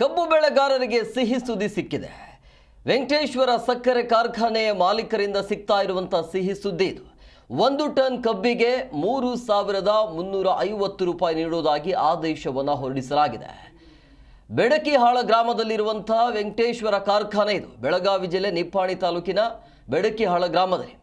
ಕಬ್ಬು ಬೆಳೆಗಾರರಿಗೆ ಸಿಹಿ ಸುದ್ದಿ ಸಿಕ್ಕಿದೆ. ವೆಂಕಟೇಶ್ವರ ಸಕ್ಕರೆ ಕಾರ್ಖಾನೆಯ ಮಾಲೀಕರಿಂದ ಸಿಗ್ತಾ ಇರುವಂಥ ಸಿಹಿ ಸುದ್ದಿ ಇದು. ಒಂದು ಟನ್ ಕಬ್ಬಿಗೆ ಮೂರು ಸಾವಿರದ ಮುನ್ನೂರ ಐವತ್ತು ರೂಪಾಯಿ ನೀಡುವುದಾಗಿ ಆದೇಶವನ್ನು ಹೊರಡಿಸಲಾಗಿದೆ. ಬೆಡಕಿಹಾಳ ಗ್ರಾಮದಲ್ಲಿರುವಂತಹ ವೆಂಕಟೇಶ್ವರ ಕಾರ್ಖಾನೆ ಇದು. ಬೆಳಗಾವಿ ಜಿಲ್ಲೆ ನಿಪ್ಪಾಣಿ ತಾಲೂಕಿನ ಬೆಡಕಿಹಾಳ ಗ್ರಾಮದಲ್ಲಿ.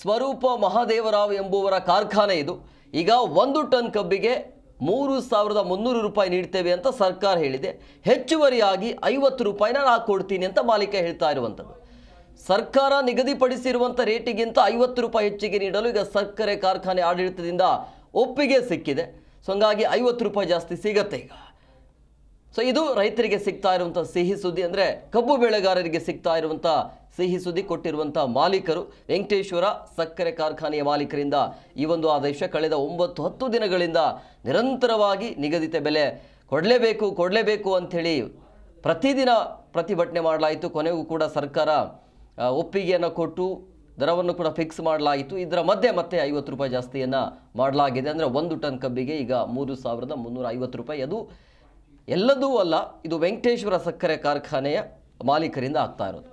ಸ್ವರೂಪ ಮಹಾದೇವರಾವ್ ಎಂಬುವರ ಕಾರ್ಖಾನೆ ಇದು. ಈಗ ಒಂದು ಟನ್ ಕಬ್ಬಿಗೆ ಮೂರು ಸಾವಿರದ ಮುನ್ನೂರು ರೂಪಾಯಿ ನೀಡ್ತೇವೆ ಅಂತ ಸರ್ಕಾರ ಹೇಳಿದೆ. ಹೆಚ್ಚುವರಿಯಾಗಿ ಐವತ್ತು ರೂಪಾಯಿನ ನಾನು ಕೊಡ್ತೀನಿ ಅಂತ ಮಾಲೀಕ ಹೇಳ್ತಾ ಇರುವಂಥದ್ದು. ಸರ್ಕಾರ ನಿಗದಿಪಡಿಸಿರುವಂಥ ರೇಟಿಗಿಂತ ಐವತ್ತು ರೂಪಾಯಿ ಹೆಚ್ಚಿಗೆ ನೀಡಲು ಈಗ ಸಕ್ಕರೆ ಕಾರ್ಖಾನೆ ಆಡಳಿತದಿಂದ ಒಪ್ಪಿಗೆ ಸಿಕ್ಕಿದೆ. ಸೊ, ಹಂಗಾಗಿ ಐವತ್ತು ರೂಪಾಯಿ ಜಾಸ್ತಿ ಸಿಗತ್ತೆ ಈಗ. ಸೊ ಇದು ರೈತರಿಗೆ ಸಿಗ್ತಾ ಇರುವಂಥ ಸಿಹಿ ಸುದ್ದಿ ಅಂದರೆ ಕಬ್ಬು ಬೆಳೆಗಾರರಿಗೆ ಸಿಗ್ತಾ ಇರುವಂಥ ಸಿಹಿ ಸುದ್ದಿ ಕೊಟ್ಟಿರುವಂಥ ಮಾಲೀಕರು. ವೆಂಕಟೇಶ್ವರ ಸಕ್ಕರೆ ಕಾರ್ಖಾನೆಯ ಮಾಲೀಕರಿಂದ ಈ ಒಂದು ಆದೇಶ ಕಳೆದ ಒಂಬತ್ತು ಹತ್ತು ದಿನಗಳಿಂದ ನಿರಂತರವಾಗಿ ನಿಗದಿತ ಬೆಲೆ ಕೊಡಲೇಬೇಕು ಕೊಡಲೇಬೇಕು ಅಂಥೇಳಿ ಪ್ರತಿದಿನ ಪ್ರತಿಭಟನೆ ಮಾಡಲಾಯಿತು. ಕೊನೆಗೂ ಕೂಡ ಸರ್ಕಾರ ಒಪ್ಪಿಗೆಯನ್ನು ಕೊಟ್ಟು ದರವನ್ನು ಕೂಡ ಫಿಕ್ಸ್ ಮಾಡಲಾಯಿತು. ಇದರ ಮಧ್ಯೆ ಮತ್ತೆ ಐವತ್ತು ರೂಪಾಯಿ ಜಾಸ್ತಿಯನ್ನು ಮಾಡಲಾಗಿದೆ. ಅಂದರೆ ಒಂದು ಟನ್ ಕಬ್ಬಿಗೆ ಈಗ ಮೂರು ಸಾವಿರದ ಮುನ್ನೂರ ಐವತ್ತು ರೂಪಾಯಿ. ಅದು ಎಲ್ಲದೂ ಅಲ್ಲ ಇದು ವೆಂಕಟೇಶ್ವರ ಸಕ್ಕರೆ ಕಾರ್ಖಾನೆಯ ಮಾಲೀಕರಿಂದ ಆಗ್ತಾ ಇರೋದು.